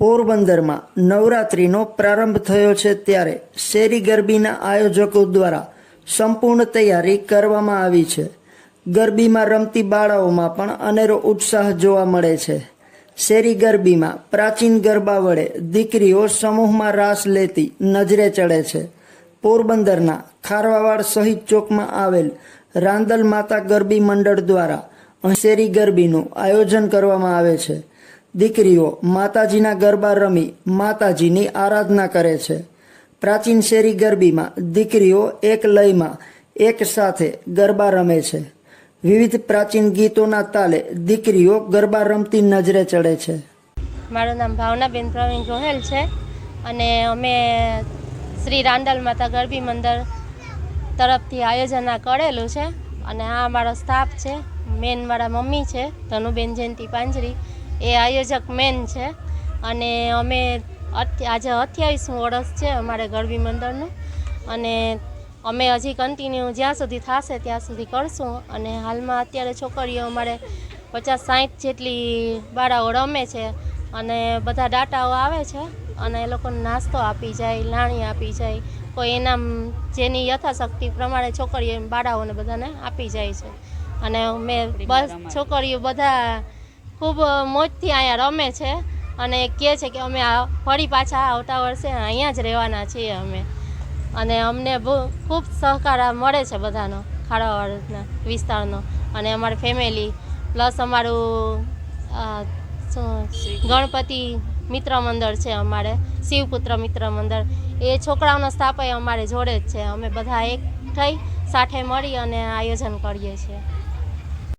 પોરબંદરમાં નવરાત્રિનો પ્રારંભ થયો છે ત્યારે શેરી ગરબીના આયોજકો દ્વારા સંપૂર્ણ તૈયારી કરવામાં આવી છે. ગરબીમાં રમતી બાળાઓમાં પણ અનેરો ઉત્સાહ જોવા મળે છે. શેરી ગરબીમાં પ્રાચીન ગરબા વડે દીકરીઓ સમૂહમાં રાસ લેતી નજરે ચડે છે. પોરબંદરના ખારવાવાડ શહીદ ચોકમાં આવેલ રાંદલ માતા ગરબી મંડળ દ્વારા શેરી ગરબીનું આયોજન કરવામાં આવે છે. દીકરીઓ માતાજીના ગરબા રમી માતાજીની આરાધના કરે છે. પ્રાચીન શેરી ગરબીમાં દીકરીઓ એક લયમાં એક સાથે ગરબા રમે છે. વિવિધ પ્રાચીન ગીતોના તાલે દીકરીઓ ગરબા રમતી નજરે ચડે છે. મારું નામ ભાવનાબેન પ્રવીણ ગોહેલ છે અને અમે શ્રી રાંડલ માતા ગરબી મંદિર તરફથી આયોજન કરેલું છે અને આ મારો સ્ટાફ છે. મેન મારા મમ્મી છે, ધનુબેન જયંતિ પાંજરી. એ આયોજક મેન છે. અને અમે આજે અઠ્યાવીસમું વર્ષ છે અમારે ગરબી મંડળનું. અને અમે હજી કન્ટિન્યુ જ્યાં સુધી થશે ત્યાં સુધી કરશું. અને હાલમાં અત્યારે છોકરીઓ અમારે પચાસ સાઠ જેટલી બાળાઓ રમે છે. અને બધા ડાટાઓ આવે છે. અને એ લોકોને નાસ્તો આપી જાય લાણી આપી જાય. કોઈ એનામ જેની યથાશક્તિ પ્રમાણે છોકરીઓ બાળાઓને બધાને આપી જાય છે. અને મેં બસ છોકરીઓ બધા ખૂબ મોજથી અહીંયા રમે છે અને કહે છે કે અમે ફરી પાછા આવતા વર્ષે અહીંયા જ રહેવાના છીએ અમે. અને અમને ખૂબ સહકાર મળે છે બધાનો ખાડાવાડના વિસ્તારનો. અને અમારી ફેમિલી પ્લસ અમારું ગણપતિ મિત્ર મંડળ છે અમારે, શિવપુત્ર મિત્ર મંડળ. એ છોકરાઓનો સ્થાપય અમારે જોડે જ છે. અમે બધા એક થઈ, સાથે મળી અને આયોજન કરીએ છીએ.